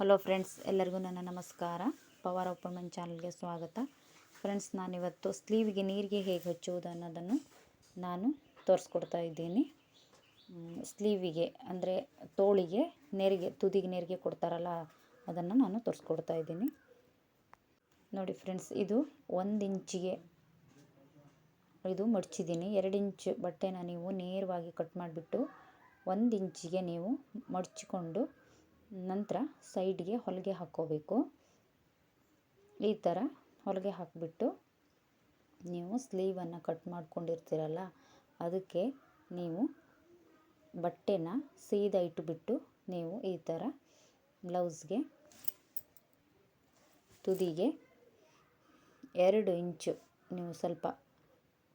Hello friends ಎಲ್ಲರಿಗೂ ನನ್ನ ನಮಸ್ಕಾರ. ಪವರ್ ಒಪ್ಪಮನ್ ಚಾನಲ್ಗೆ ಸ್ವಾಗತ. ಫ್ರೆಂಡ್ಸ್ ನಾನಿವತ್ತು ಸ್ಲೀವ್ಗೆ ನೀರಿಗೆ ಹೇಗೆ ಹಚ್ಚುವುದು ಅನ್ನೋದನ್ನು ನಾನು ತೋರಿಸ್ಕೊಡ್ತಾ ಇದ್ದೀನಿ. ಸ್ಲೀವಿಗೆ, ಅಂದರೆ ತೋಳಿಗೆ ನೆರಿಗೆ, ತುದಿಗೆ ನೆರಿಗೆ ಕೊಡ್ತಾರಲ್ಲ, ಅದನ್ನು ನಾನು ತೋರಿಸ್ಕೊಡ್ತಾ ಇದ್ದೀನಿ. ನೋಡಿ ಫ್ರೆಂಡ್ಸ್ ಇದು ಒಂದು ಇಂಚಿಗೆ ಇದು ಮಡಚಿದ್ದೀನಿ. ಎರಡು ಇಂಚ್ ಬಟ್ಟೆನ ನೀವು ನೇರವಾಗಿ ಕಟ್ ಮಾಡಿಬಿಟ್ಟು ಒಂದು ಇಂಚಿಗೆ ನೀವು ಮಡ್ಚಿಕೊಂಡು ನಂತರ ಸೈಡ್ಗೆ ಹೊಲಿಗೆ ಹಾಕ್ಕೋಬೇಕು. ಈ ಥರ ಹೊಲಿಗೆ ಹಾಕಿಬಿಟ್ಟು ನೀವು ಸ್ಲೀವನ್ನು ಕಟ್ ಮಾಡ್ಕೊಂಡಿರ್ತೀರಲ್ಲ, ಅದಕ್ಕೆ ನೀವು ಬಟ್ಟೆನ ಸೀದಾ ಇಟ್ಟುಬಿಟ್ಟು ನೀವು ಈ ಥರ ಬ್ಲೌಸ್ಗೆ ತುದಿಗೆ ಎರಡು ಇಂಚು, ನೀವು ಸ್ವಲ್ಪ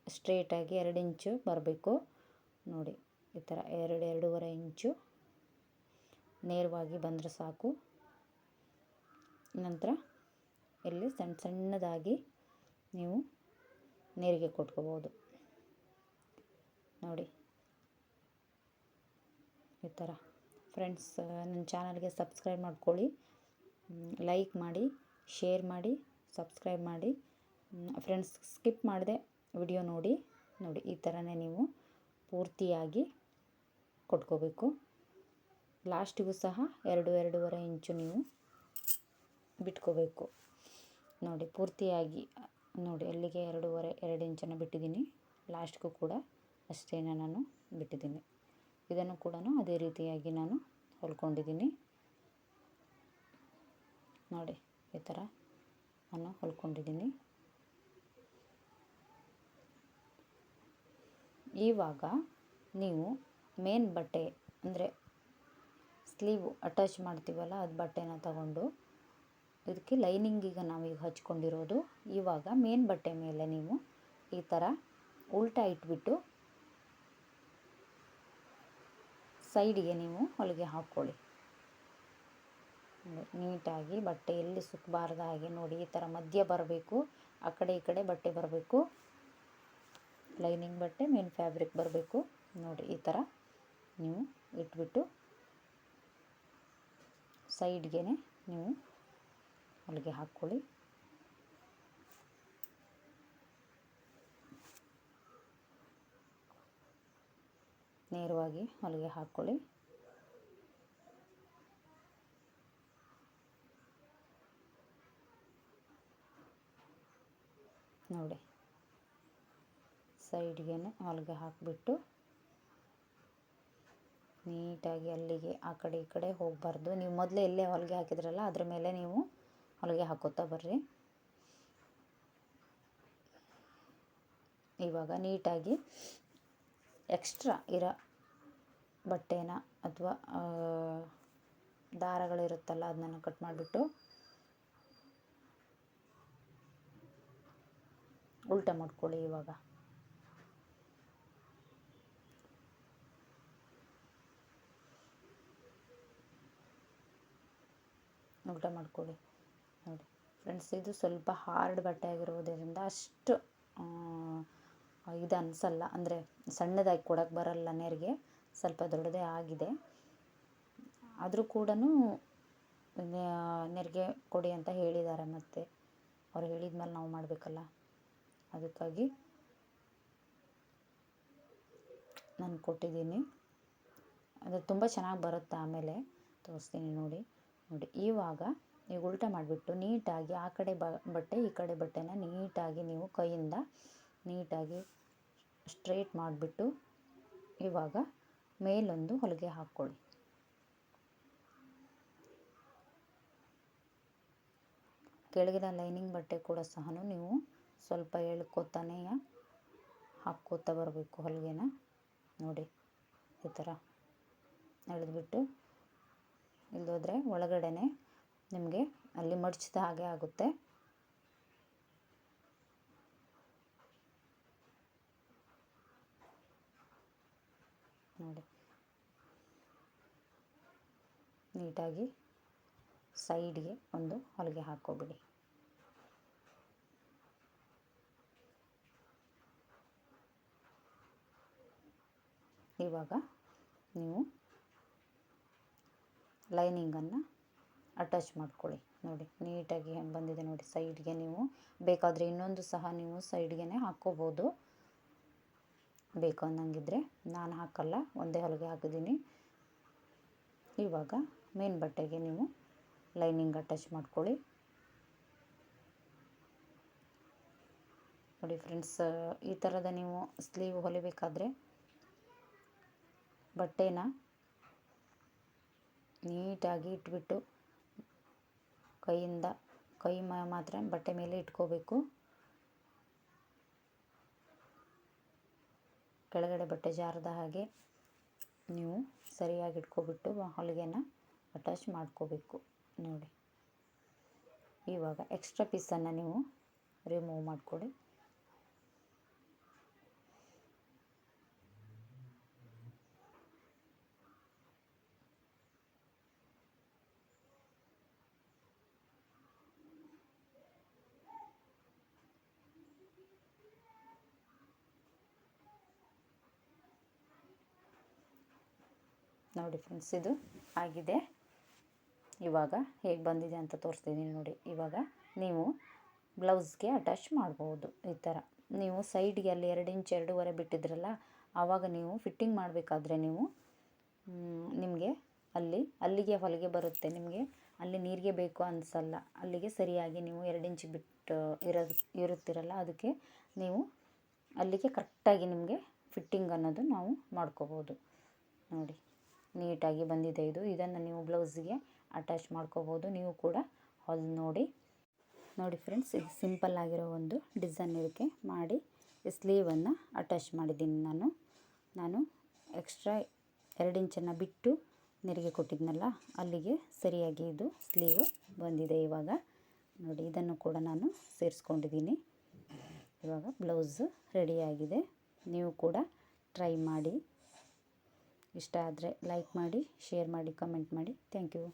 ಸ್ಟ್ರೇಟಾಗಿ ಎರಡು ಇಂಚು ಬರಬೇಕು. ನೋಡಿ, ಈ ಥರ ಎರಡು ಎರಡೂವರೆ ಇಂಚು ನೇರವಾಗಿ ಬಂದರೆ ಸಾಕು. ನಂತರ ಇಲ್ಲಿ ಸಣ್ಣ ಸಣ್ಣದಾಗಿ ನೀವು ನೀರಿಗೆ ಕೊಟ್ಕೋಬೋದು. ನೋಡಿ. ಈ ಥರ. ಫ್ರೆಂಡ್ಸ್, ನನ್ನ ಚಾನಲ್ಗೆ ಸಬ್ಸ್ಕ್ರೈಬ್ ಮಾಡ್ಕೊಳ್ಳಿ. ಲೈಕ್ ಮಾಡಿ, ಶೇರ್ ಮಾಡಿ, ಸಬ್ಸ್ಕ್ರೈಬ್ ಮಾಡಿ. ಫ್ರೆಂಡ್ಸ್, ಸ್ಕಿಪ್ ಮಾಡಿದೆ ವಿಡಿಯೋ ನೋಡಿ. ನೋಡಿ, ಈ ಥರನೇ ನೀವು ಪೂರ್ತಿಯಾಗಿ ಕೊಟ್ಕೋಬೇಕು. ಲಾಸ್ಟಿಗೂ ಸಹ ಎರಡು ಎರಡೂವರೆ ಇಂಚು ನೀವು ಬಿಟ್ಕೋಬೇಕು. ನೋಡಿ, ಪೂರ್ತಿಯಾಗಿ ನೋಡಿ, ಅಲ್ಲಿಗೆ ಎರಡೂವರೆ, ಎರಡು ಇಂಚನ್ನು ಬಿಟ್ಟಿದ್ದೀನಿ. ಲಾಸ್ಟ್ಗೂ ಕೂಡ ಅಷ್ಟೇ ನಾನು ಬಿಟ್ಟಿದ್ದೀನಿ. ಇದನ್ನು ಕೂಡ ಅದೇ ರೀತಿಯಾಗಿ ನಾನು ಹೊಲ್ಕೊಂಡಿದ್ದೀನಿ. ನೋಡಿ, ಈ ಥರ ನಾನು ಹೊಲ್ಕೊಂಡಿದ್ದೀನಿ. ಇವಾಗ ನೀವು ಮೇನ್ ಬಟ್ಟೆ, ಅಂದರೆ ಸ್ಲೀವ್ ಅಟ್ಯಾಚ್ ಮಾಡ್ತೀವಲ್ಲ ಅದು ಬಟ್ಟೆನ ತಗೊಂಡು. ಇದಕ್ಕೆ ಲೈನಿಂಗ್ ಈಗ ನಾವು ಈಗ ಹಚ್ಕೊಂಡಿರೋದು. ಇವಾಗ ಮೇನ್ ಬಟ್ಟೆ ಮೇಲೆ ನೀವು ಈ ಥರ ಉಲ್ಟಾ ಇಟ್ಬಿಟ್ಟು ಸೈಡಿಗೆ ನೀವು ಹೊಲಿಗೆ ಹಾಕ್ಕೊಳ್ಳಿ. ನೀಟಾಗಿ ಬಟ್ಟೆ ಎಲ್ಲಿ ಸುತ್ತಬಾರ್ದ ಹಾಗೆ ನೋಡಿ, ಈ ಥರ ಮಧ್ಯ ಬರಬೇಕು, ಆ ಕಡೆ ಈ ಕಡೆ ಬಟ್ಟೆ ಬರಬೇಕು. ಲೈನಿಂಗ್ ಬಟ್ಟೆ, ಮೇನ್ ಫ್ಯಾಬ್ರಿಕ್ ಬರಬೇಕು. ನೋಡಿ, ಈ ಥರ ನೀವು ಇಟ್ಬಿಟ್ಟು ಸೈಡ್ಗೆ ನೀವು ಹೊಲಿಗೆ ಹಾಕ್ಕೊಳ್ಳಿ. ನೇರವಾಗಿ ಹೊಲಿಗೆ ಹಾಕ್ಕೊಳ್ಳಿ. ನೋಡಿ. ಸೈಡ್ಗೆ ಹೊಲಿಗೆ ಹಾಕಿಬಿಟ್ಟು ನೀಟಾಗಿ ಅಲ್ಲಿಗೆ ಆ ಕಡೆ ಈ ಕಡೆ ಹೋಗಬಾರ್ದು. ನೀವು ಮೊದಲೇ ಎಲ್ಲೇ ಹೊಲಿಗೆ ಹಾಕಿದ್ರಲ್ಲ, ಅದ್ರ ಮೇಲೆ ನೀವು ಹೊಲಿಗೆ ಹಾಕೋತಾ ಬರ್ರಿ. ಇವಾಗ ನೀಟಾಗಿ ಎಕ್ಸ್ಟ್ರಾ ಇರೋ ಬಟ್ಟೆನ ಅಥವಾ ದಾರಗಳಿರುತ್ತಲ್ಲ, ಅದನ್ನ ಕಟ್ ಮಾಡಿಬಿಟ್ಟು ಉಲ್ಟಾ ಮಾಡ್ಕೊಳ್ಳಿ ಇವಾಗ. ಊಟ ಮಾಡ್ಕೊಳ್ಳಿ. ನೋಡಿ ಫ್ರೆಂಡ್ಸ್ ಇದು ಸ್ವಲ್ಪ ಹಾರ್ಡ್ ಬಟ್ಟೆ ಆಗಿರೋದರಿಂದ ಅಷ್ಟು ಇದು ಅನಿಸಲ್ಲ. ಅಂದರೆ ಸಣ್ಣದಾಗಿ ಕೊಡೋಕ್ಕೆ ಬರಲ್ಲ ನೆರಿಗೆ, ಸ್ವಲ್ಪ ದೊಡ್ಡದೇ ಆಗಿದೆ. ಆದರೂ ಕೂಡ ನೆರಿಗೆ ಕೊಡಿ ಅಂತ ಹೇಳಿದ್ದಾರೆ ಮತ್ತೆ. ಅವ್ರು ಹೇಳಿದ ಮೇಲೆ ನಾವು ಮಾಡಬೇಕಲ್ಲ. ಅದಕ್ಕಾಗಿ ನಾನು ಕೊಟ್ಟಿದ್ದೀನಿ. ಅದು ತುಂಬ ಚೆನ್ನಾಗಿ ಬರುತ್ತೆ ಆಮೇಲೆ? ತೋರಿಸ್ತೀನಿ ನೋಡಿ. ನೋಡಿ, ಇವಾಗ ನೀವು ಉಲ್ಟಾ ಮಾಡಿಬಿಟ್ಟು ನೀಟಾಗಿ ಆ ಕಡೆ ಬ, ಬಟ್ಟೆ, ಈ ಕಡೆ ಬಟ್ಟೆನ ನೀಟಾಗಿ ನೀವು ಕೈಯಿಂದ ನೀಟಾಗಿ ಸ್ಟ್ರೇಟ್ ಮಾಡಿಬಿಟ್ಟು ಇವಾಗ ಮೇಲೊಂದು ಹೊಲಿಗೆ ಹಾಕ್ಕೊಳ್ಳಿ. ಕೆಳಗಿನ ಲೈನಿಂಗ್ ಬಟ್ಟೆ ಕೂಡ ಸಹ ನೀವು ಸ್ವಲ್ಪ ಎಳ್ಕೊತಾನೆ ಹಾಕ್ಕೋತಾ ಬರಬೇಕು ಹೊಲಿಗೆನ. ನೋಡಿ, ಈ ಥರ ಎಳೆದ್ಬಿಟ್ಟು ಇಲ್ಲದೋದ್ರೆ ಒಳಗಡೆನೆ ನಿಮಗೆ ಅಲ್ಲಿ ಮಡಚಿದ ಹಾಗೆ ಆಗುತ್ತೆ. ನೋಡಿ. ನೀಟಾಗಿ ಸೈಡ್ಗೆ ಒಂದು ಹೊಲಿಗೆ ಹಾಕೋಬಿಡಿ ಇವಾಗ ನೀವು ಲೈನಿಂಗನ್ನು ಅಟ್ಯಾಚ್ ಮಾಡ್ಕೊಳ್ಳಿ. ನೋಡಿ, ನೀಟಾಗಿ ಹೆಂಗೆ ಬಂದಿದೆ ನೋಡಿ, ಸೈಡ್ಗೆ ನೀವು ಬೇಕಾದರೆ ಇನ್ನೊಂದು ಸಹ ನೀವು ಸೈಡ್ಗೆ ಹಾಕ್ಕೋಬೋದು. ಬೇಕು ಅನ್ನಂಗಿದ್ರೆ ನಾನು ಹಾಕಲ್ಲ, ಒಂದೇ ಹೊಲಿಗೆ ಹಾಕಿದ್ದೀನಿ. ಇವಾಗ ಮೇನ್ ಬಟ್ಟೆಗೆ ನೀವು ಲೈನಿಂಗ್ ಅಟ್ಯಾಚ್ ಮಾಡ್ಕೊಳ್ಳಿ. ನೋಡಿ ಫ್ರೆಂಡ್ಸ್, ಈ ಥರದ ನೀವು ಸ್ಲೀವ್ ಹೊಲಿಬೇಕಾದ್ರೆ ಬಟ್ಟೆನ ನೀಟಾಗಿ ಇಟ್ಬಿಟ್ಟು ಕೈಯಿಂದ, ಕೈ ಮಾತ್ರ ಬಟ್ಟೆ ಮೇಲೆ ಇಟ್ಕೋಬೇಕು. ಕೆಳಗಡೆ ಬಟ್ಟೆ ಜಾರದ ಹಾಗೆ ನೀವು ಸರಿಯಾಗಿ ಇಟ್ಕೊಬಿಟ್ಟು ಹೊಲಿಗೆನ ಅಟ್ಯಾಚ್ ಮಾಡ್ಕೋಬೇಕು. ನೋಡಿ. ಇವಾಗ ಎಕ್ಸ್ಟ್ರಾ ಪೀಸನ್ನು ನೀವು ರಿಮೂವ್ ಮಾಡಿಕೊಡಿ. ನೋಡಿ ಫ್ರೆಂಡ್ಸ್ ಇದು ಆಗಿದೆ. ಇವಾಗ ಹೇಗೆ ಬಂದಿದೆ ಅಂತ ತೋರಿಸ್ತಿದ್ದೀನಿ ನೋಡಿ. ಇವಾಗ ನೀವು ಬ್ಲೌಸ್ಗೆ ಅಟ್ಯಾಚ್ ಮಾಡ್ಬೋದು ಈ ಥರ ನೀವು ಸೈಡ್ಗೆ ಅಲ್ಲಿ ಎರಡು ಇಂಚ್ ಎರಡೂವರೆ ಬಿಟ್ಟಿದ್ರಲ್ಲ, ಆವಾಗ ನೀವು ಫಿಟ್ಟಿಂಗ್ ಮಾಡಬೇಕಾದ್ರೆ ನೀವು ನಿಮಗೆ ಅಲ್ಲಿ, ಅಲ್ಲಿಗೆ ಹೊಲಿಗೆ ಬರುತ್ತೆ. ನಿಮಗೆ ಅಲ್ಲಿ ನೀರಿಗೆ ಬೇಕು ಅನಿಸಲ್ಲ. ಅಲ್ಲಿಗೆ ಸರಿಯಾಗಿ ನೀವು ಎರಡು ಇಂಚ್ ಬಿಟ್ಟು ಇರೋದು ಇರುತ್ತೀರಲ್ಲ, ಅದಕ್ಕೆ ನೀವು ಅಲ್ಲಿಗೆ ಕರೆಕ್ಟಾಗಿ ನಿಮಗೆ ಫಿಟ್ಟಿಂಗ್ ಅನ್ನೋದು ನಾವು ಮಾಡ್ಕೋಬೋದು. ನೋಡಿ. ನೀಟಾಗಿ ಬಂದಿದೆ ಇದು. ಇದನ್ನು ನೀವು ಬ್ಲೌಸಿಗೆ ಅಟ್ಯಾಚ್ ಮಾಡ್ಕೋಬೋದು. ನೀವು ಕೂಡ ಹೊಲ್ ನೋಡಿ. ನೋಡಿ ಫ್ರೆಂಡ್ಸ್ ಇದು ಸಿಂಪಲ್ ಆಗಿರೋ ಒಂದು ಡಿಸೈನ್ ಇದಕ್ಕೆ ಮಾಡಿ ಸ್ಲೀವನ್ನು ಅಟ್ಯಾಚ್ ಮಾಡಿದ್ದೀನಿ ನಾನು. ನಾನು ಎಕ್ಸ್ಟ್ರಾ ಎರಡು ಇಂಚನ್ನು ಬಿಟ್ಟು ನೆರಿಗೆ ಕೊಟ್ಟಿದ್ನಲ್ಲ, ಅಲ್ಲಿಗೆ ಸರಿಯಾಗಿ ಇದು ಸ್ಲೀವ್ ಬಂದಿದೆ ಇವಾಗ. ನೋಡಿ, ಇದನ್ನು ಕೂಡ ನಾನು ಸೇರಿಸ್ಕೊಂಡಿದ್ದೀನಿ. ಇವಾಗ ಬ್ಲೌಸ್ ರೆಡಿಯಾಗಿದೆ ನೀವು ಕೂಡ ಟ್ರೈ ಮಾಡಿ. ಇಷ್ಟ ಆದರೆ ಲೈಕ್ ಮಾಡಿ ಶೇರ್ ಮಾಡಿ ಕಮೆಂಟ್ ಮಾಡಿ. Thank you